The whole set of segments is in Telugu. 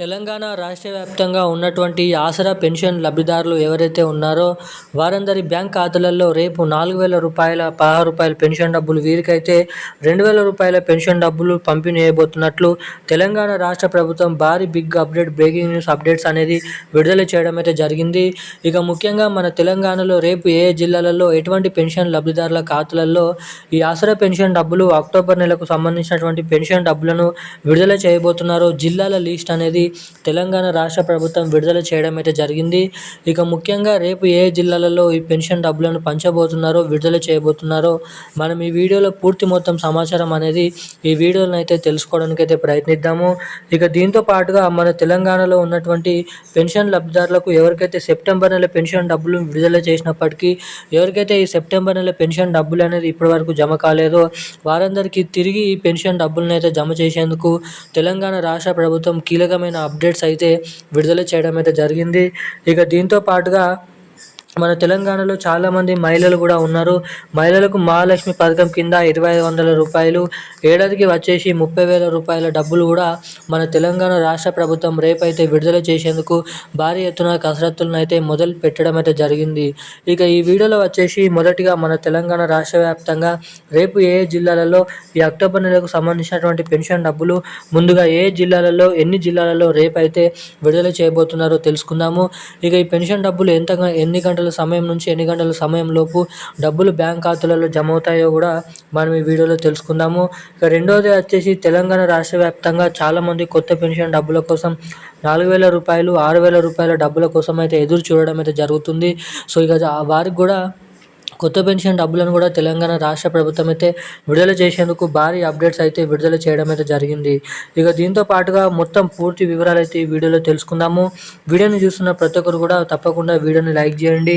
తెలంగాణ రాష్ట్ర వ్యాప్తంగా ఉన్నటువంటి ఆసరా పెన్షన్ లబ్ధిదారులు ఎవరైతే ఉన్నారో వారందరి బ్యాంక్ ఖాతాలలో రేపు నాలుగు వేల రూపాయల పదహారు రూపాయల పెన్షన్ డబ్బులు వీరికైతే రెండు వేల రూపాయల పెన్షన్ డబ్బులు పంపిణీ చేయబోతున్నట్లు తెలంగాణ రాష్ట్ర ప్రభుత్వం భారీ big update breaking news updates అనేది విడుదల చేయడం అయితే జరిగింది. ఇక ముఖ్యంగా మన తెలంగాణలో రేపు ఏ జిల్లాలలో ఎటువంటి పెన్షన్ లబ్ధిదారుల ఖాతాలలో ఈ ఆసరా పెన్షన్ డబ్బులు అక్టోబర్ నెలకు సంబంధించినటువంటి పెన్షన్ డబ్బులను విడుదల చేయబోతున్నారో జిల్లాల లిస్ట్ అనేది తెలంగాణ రాష్ట్ర ప్రభుత్వం విడుదల చేయడం అయితే జరిగింది. ఇక ముఖ్యంగా రేపు ఏ జిల్లాలలో ఈ పెన్షన్ డబ్బులను పంచబోతున్నారో విడుదల చేయబోతున్నారో మనం ఈ వీడియోలో పూర్తి మొత్తం సమాచారం అనేది ఈ వీడియోలను అయితే తెలుసుకోవడానికి అయితే ప్రయత్నిద్దాము. ఇక దీంతో పాటుగా మన తెలంగాణలో ఉన్నటువంటి పెన్షన్ లబ్ధిదారులకు ఎవరికైతే సెప్టెంబర్ నెల పెన్షన్ డబ్బులు విడుదల చేసినప్పటికీ ఎవరికైతే ఈ సెప్టెంబర్ నెల పెన్షన్ డబ్బులు అనేది ఇప్పటివరకు జమ కాలేదో వారందరికీ తిరిగి ఈ పెన్షన్ డబ్బులను అయితే జమ చేసేందుకు తెలంగాణ రాష్ట్ర ప్రభుత్వం కీలకమైన అప్డేట్స్ అయితే విడుదల చేయడం అయితే జరిగింది. ఇక దీంతో పాటుగా మన తెలంగాణలో చాలామంది మహిళలు కూడా ఉన్నారు. మహిళలకు మహాలక్ష్మి పథకం కింద ఇరవై ఐదు వందల రూపాయలు ఏడాదికి వచ్చేసి ముప్పై వేల రూపాయల డబ్బులు కూడా మన తెలంగాణ రాష్ట్ర ప్రభుత్వం రేపైతే విడుదల చేసేందుకు భారీ ఎత్తున కసరత్తులను అయితే మొదలు పెట్టడం అయితే జరిగింది. ఇక ఈ వీడియోలో వచ్చేసి మొదటిగా మన తెలంగాణ రాష్ట్ర వ్యాప్తంగా రేపు ఏ జిల్లాలలో ఈ అక్టోబర్ నెలకు సంబంధించినటువంటి పెన్షన్ డబ్బులు ముందుగా ఏ జిల్లాలలో ఎన్ని జిల్లాలలో రేపైతే విడుదల చేయబోతున్నారో తెలుసుకుందాము. ఇక ఈ పెన్షన్ డబ్బులు ఎంత ఎన్ని గంటల సమయం నుంచి ఎన్ని గంటల సమయంలోపు డబ్బులు బ్యాంక్ ఖాతాలలో జమ అవుతాయో కూడా మనం ఈ వీడియోలో తెలుసుకుందాము. ఇక రెండోది వచ్చేసి తెలంగాణ రాష్ట్ర వ్యాప్తంగా చాలామంది కొత్త పెన్షన్ డబ్బుల కోసం నాలుగు వేల రూపాయలు ఆరు వేల రూపాయల డబ్బుల కోసం అయితే ఎదురు చూడడం అయితే జరుగుతుంది. సో ఇక వారికి కూడా కొత్త పెన్షన్ డబ్బులను కూడా తెలంగాణ రాష్ట్ర ప్రభుత్వం అయితే విడుదల చేసేందుకు భారీ అప్డేట్స్ అయితే విడుదల చేయడం అయితే జరిగింది. ఇక దీంతో పాటుగా మొత్తం పూర్తి వివరాలు అయితే ఈ వీడియోలో తెలుసుకుందాము. వీడియోని చూస్తున్న ప్రతి ఒక్కరు కూడా తప్పకుండా వీడియోని లైక్ చేయండి.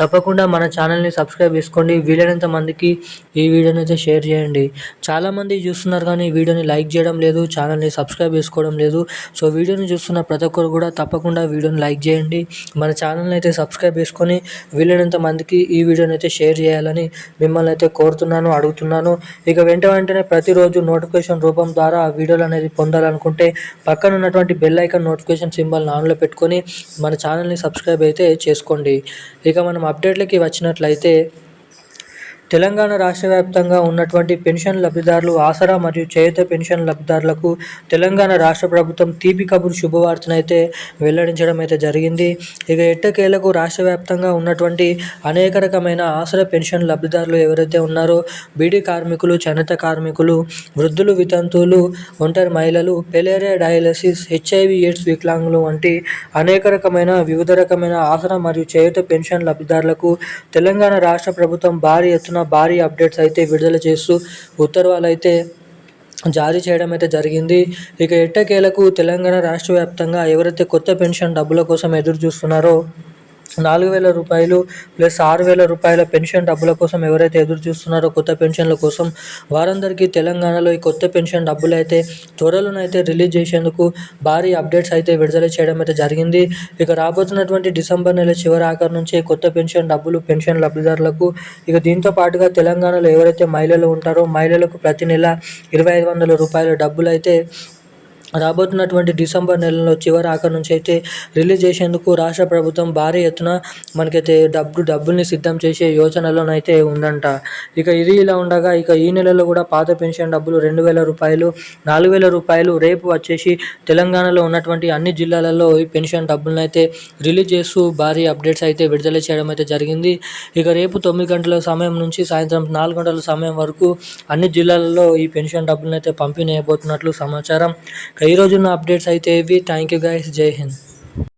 తప్పకుండా మన ఛానల్ని సబ్స్క్రైబ్ చేసుకోండి. వీలైనంత మందికి ఈ వీడియోని అయితే షేర్ చేయండి. చాలామంది చూస్తున్నారు కానీ వీడియోని లైక్ చేయడం లేదు ఛానల్ని సబ్స్క్రైబ్ చేసుకోవడం లేదు. సో వీడియోని చూస్తున్న ప్రతి ఒక్కరు కూడా తప్పకుండా వీడియోని లైక్ చేయండి. మన ఛానల్ని అయితే సబ్స్క్రైబ్ చేసుకొని వీలైనంత మందికి ఈ వీడియోని అయితే షేర్ షేర్ చేయాలని మిమ్మల్ని అయితే కోరుతున్నాను అడుగుతున్నాను. ఇక వెంట వెంటనే ప్రతిరోజు నోటిఫికేషన్ రూపం ద్వారా ఆ వీడియోలు అనేది పొందాలనుకుంటే పక్కన ఉన్నటువంటి బెల్ ఐకాన్ నోటిఫికేషన్ సింబల్ ఆన్లో పెట్టుకొని మన ఛానల్ని సబ్స్క్రైబ్ అయితే చేసుకోండి. ఇక మనం అప్డేట్లకి వచ్చినట్లయితే తెలంగాణ రాష్ట్ర వ్యాప్తంగా ఉన్నటువంటి పెన్షన్ లబ్ధిదారులు ఆసరా మరియు చేయుత పెన్షన్ లబ్ధిదారులకు తెలంగాణ రాష్ట్ర ప్రభుత్వం తీపి కబురు శుభవార్తనైతే వెల్లడించడం అయితే జరిగింది. ఇక ఎట్టకేలకు రాష్ట్ర వ్యాప్తంగా ఉన్నటువంటి అనేక రకమైన ఆసరా పెన్షన్ లబ్ధిదారులు ఎవరైతే ఉన్నారో బీడీ కార్మికులు చేనేత కార్మికులు వృద్ధులు వితంతువులు ఒంటరి మహిళలు పెలేరియా డయాలసిస్ హెచ్ఐవి ఎయిడ్స్ వికలాంగులు వంటి అనేక రకమైన వివిధ రకమైన ఆసరా మరియు చేయుత పెన్షన్ లబ్ధిదారులకు తెలంగాణ రాష్ట్ర ప్రభుత్వం భారీ ఎత్తున భారీ అప్డేట్స్ అయితే విడుదల చేస్తూ ఉత్తర్వులు అయితే జారీ చేయడం అయితే జరిగింది. ఇక ఎట్టకేలకు తెలంగాణ రాష్ట్ర వ్యాప్తంగా ఎవరైతే కొత్త పెన్షన్ డబ్బుల కోసం ఎదురు చూస్తున్నారో నాలుగు వేల రూపాయలు ప్లస్ ఆరు వేల రూపాయల పెన్షన్ డబ్బుల కోసం ఎవరైతే ఎదురు చూస్తున్నారో కొత్త పెన్షన్ల కోసం వారందరికీ తెలంగాణలో ఈ కొత్త పెన్షన్ డబ్బులు అయితే త్వరలోనైతే రిలీజ్ చేసేందుకు భారీ అప్డేట్స్ అయితే విడుదల చేయడం అయితే జరిగింది. ఇక రాబోతున్నటువంటి డిసెంబర్ నెల చివరి ఆఖరి నుంచి కొత్త పెన్షన్ డబ్బులు పెన్షన్ లబ్ధిదారులకు ఇక దీంతో పాటుగా తెలంగాణలో ఎవరైతే మహిళలు ఉంటారో మహిళలకు ప్రతి నెల ఇరవై ఐదు వందల రూపాయల డబ్బులు అయితే రాబోతున్నటువంటి డిసెంబర్ నెలలో చివరి ఆఖరి నుంచి అయితే రిలీజ్ చేసేందుకు రాష్ట్ర ప్రభుత్వం భారీ ఎత్తున మనకైతే డబ్బు డబ్బుల్ని సిద్ధం చేసే యోచనలోనైతే ఉందంట. ఇక ఇది ఇలా ఉండగా ఇక ఈ నెలలో కూడా పాత పెన్షన్ డబ్బులు రెండు వేల రూపాయలు నాలుగు వేల రూపాయలు రేపు వచ్చేసి తెలంగాణలో ఉన్నటువంటి అన్ని జిల్లాలలో ఈ పెన్షన్ డబ్బులను అయితే రిలీజ్ చేస్తూ భారీ అప్డేట్స్ అయితే విడుదల చేయడం అయితే జరిగింది. ఇక రేపు తొమ్మిది గంటల సమయం నుంచి సాయంత్రం నాలుగు గంటల సమయం వరకు అన్ని జిల్లాలలో ఈ పెన్షన్ డబ్బులను అయితే పంపిణీ అయిపోతున్నట్లు సమాచారం. ఈరోజు ఉన్న అప్డేట్స్ అయితే ఇవి థ్యాంక్ యూ గైస్ జై హింద్